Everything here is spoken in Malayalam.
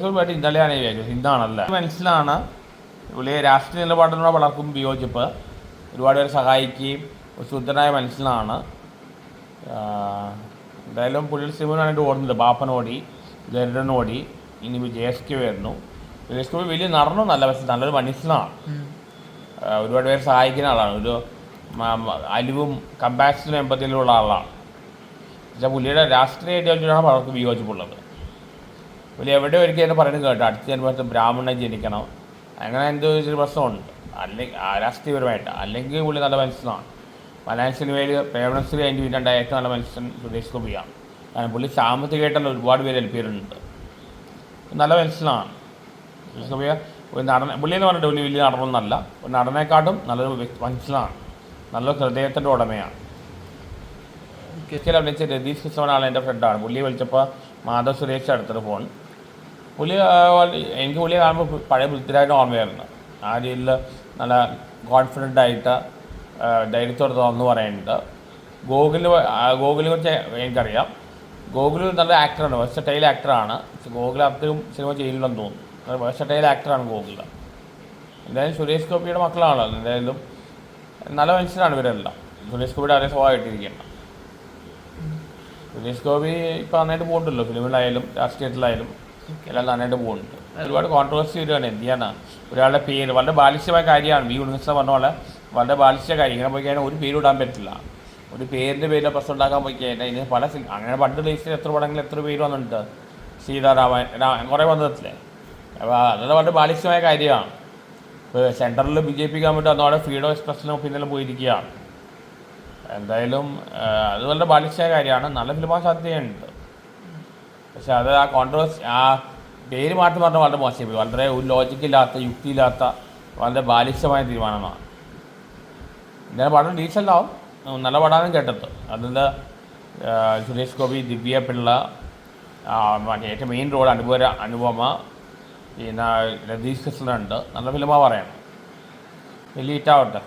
സുരേഷ് ഇന്നലെയാണ് വിചാരിച്ചത് ഇന്നാണല്ല മനസ്സിലാണ് പുള്ളിയെ രാഷ്ട്രീയ നിലപാടിനോട് പലർക്കും വിയോജിപ്പ്. ഒരുപാട് പേരെ സഹായിക്കുകയും ശുദ്ധനായ മനസ്സിലാണ്. എന്തായാലും പുള്ളിയുടെ സിനിമനായിട്ട് ഓടുന്നത് ബാപ്പനോടി ഗരുഡനോടി ഇനി ജെ എസ് കെ വരുന്നു. ജെ എസ് കെ വലിയ നടനൊന്നല്ല പക്ഷെ നല്ലൊരു മനുഷ്യനാണ് ഒരുപാട് പേരെ സഹായിക്കുന്ന ആളാണ്. ഒരു അലിവും കമ്പാഷനും എമ്പത്തിലുള്ള ആളാണ്. പക്ഷേ പുള്ളിയുടെ രാഷ്ട്രീയ ഐഡിയോളജിയാണ് പലർക്കും വിയോജിപ്പുള്ളത്. പുള്ളി എവിടെ ഒരിക്കലും പറയുന്നത് കേട്ടോ അടുത്ത ജന്മത്തിൽ ബ്രാഹ്മണൻ ജനിക്കണം. അങ്ങനെ എന്തോ ഒരു പ്രശ്നമുണ്ട്. അല്ലെങ്കിൽ രാഷ്ട്രീയപരമായിട്ട് അല്ലെങ്കിൽ പുള്ളി നല്ല മനുഷ്യനാണ്. മലയാള സിനിമയിൽ പ്രേമണശ്രീ അതിന്റെ വീട്ടിൽ ഏറ്റവും നല്ല മനുഷ്യൻ സുരേഷ് ഗോപിയാണ്. കാരണം പുള്ളി സാമ്പത്തികമായിട്ടുള്ള ഒരുപാട് പേര് എൽപ്പിയിട്ടുണ്ട് നല്ല മനുഷ്യനാണ്. സുരേഷ് ഗോപിയ ഒരു നടന പുള്ളി എന്ന് പറഞ്ഞിട്ട് പുള്ളി വലിയ നടനൊന്നല്ല ഒരു നടനെക്കാട്ടും നല്ലൊരു മനുഷ്യനാണ്. നല്ലൊരു ഹൃദയത്തിന്റെ ഉടമയാണ്. ഒരിക്കലും അഭിനയിച്ച രതീഷ് കൃഷ്ണനാണ് എന്റെ ഫ്രണ്ടാണ് പുള്ളിയെ വിളിച്ചപ്പോൾ മാധവ് സുരേഷ് അടുത്തൊരു ഫോൺ വളരെ- എനിക്ക് പുലിയെ കാണുമ്പോൾ പഴയ പൃഥ്വിരാജിന്റെ ഓർമ്മയായിരുന്നു. ആ രീതിയിൽ നല്ല കോൺഫിഡന്റ് ആയിട്ട് ധൈര്യത്തോടെ തുറന്നു പറയുന്നുണ്ട് ഗോകുലിന് ഗോകുലിനെ കുറിച്ച് എനിക്കറിയാം. ഗോകുൽ നല്ല ആക്ടറാണ് വെസ്റ്റൈൽ ആക്ടറാണ് പക്ഷെ ഗോകുൽ അത്രയും സിനിമ ചെയ്യില്ലെന്ന് തോന്നുന്നു. വെസ്റ്റൈൽ ആക്ടറാണ് ഗോകുൽ എന്തായാലും സുരേഷ് ഗോപിയുടെ മക്കളാണല്ലോ എന്തായാലും നല്ല മനുഷ്യരാണ് ഇവരെല്ലാം. സുരേഷ് ഗോപിയുടെ അതേ സ്വഭാവമായിട്ടിരിക്കണം സുരേഷ് ഗോപി ഇപ്പം നന്നായിട്ട് പോകണ്ടല്ലോ ഫിലിമിലായാലും രാഷ്ട്രീയത്തിലായാലും. എല്ലാം നന്നായിട്ട് പോകുന്നുണ്ട്. ഒരുപാട് കോൺട്രവേഴ്സി വരുവാണ്. എന്തിയാണ് ഒരാളുടെ പേര് വളരെ ബാലിശ്യമായ കാര്യമാണ്. വി ഉണ്ണികൃഷ്ണൻ പറഞ്ഞ പോലെ വളരെ ബാലിശ്യ കാര്യം. ഇങ്ങനെ പോയി കഴിഞ്ഞാൽ ഒരു പേര് ഇടാൻ പറ്റില്ല. ഒരു പേരിന്റെ പേരിൽ പ്രശ്നം ഉണ്ടാക്കാൻ പോയി കഴിഞ്ഞാൽ ഇതിന് പല സിനിമ അങ്ങനെ പണ്ട് ലിസ്റ്റിൽ എത്ര പടങ്ങളിൽ എത്ര പേര് വന്നിട്ടുണ്ട്? സീതാരാമൻ രാമൻ കുറേ വന്നതല്ലേ അപ്പോൾ അതൊക്കെ വളരെ ബാലിശ്യമായ കാര്യമാണ്. ഇപ്പോൾ സെൻട്രലിൽ ബി ജെ പി ഗവൺമെന്റ് അതോടെ ഫ്രീഡം എക്സ്പ്രസിനും പിന്നെല്ലാം പോയിരിക്കുകയാണ്. എന്തായാലും അത് വളരെ ബാലിശ്യമായ കാര്യമാണ്. നല്ല ഫിലിമാ സാധ്യതയുണ്ട്. പക്ഷെ അത് ആ കോൺട്രവേഴ്സി ആ പേര് മാറ്റി പറഞ്ഞാൽ വളരെ മോശമായി. വളരെ ഒരു ലോജിക്കില്ലാത്ത യുക്തിയില്ലാത്ത വളരെ ബാലിഷ്യമായ തീരുമാനമാണ്. ഇങ്ങനെ പടം ഡീസലാവും നല്ല പടമാണ് കേട്ടത്. അതിന്റെ സുരേഷ് ഗോപി ദിവ്യ പിള്ള മറ്റേ ഏറ്റവും മെയിൻ റോഡ് അനുപര അനുപമ പിന്നെ രതീഷ് കൃഷ്ണനുണ്ട്. നല്ല ഫിലിമാണ് പറയണം വലിയ ഹിറ്റാവട്ടെ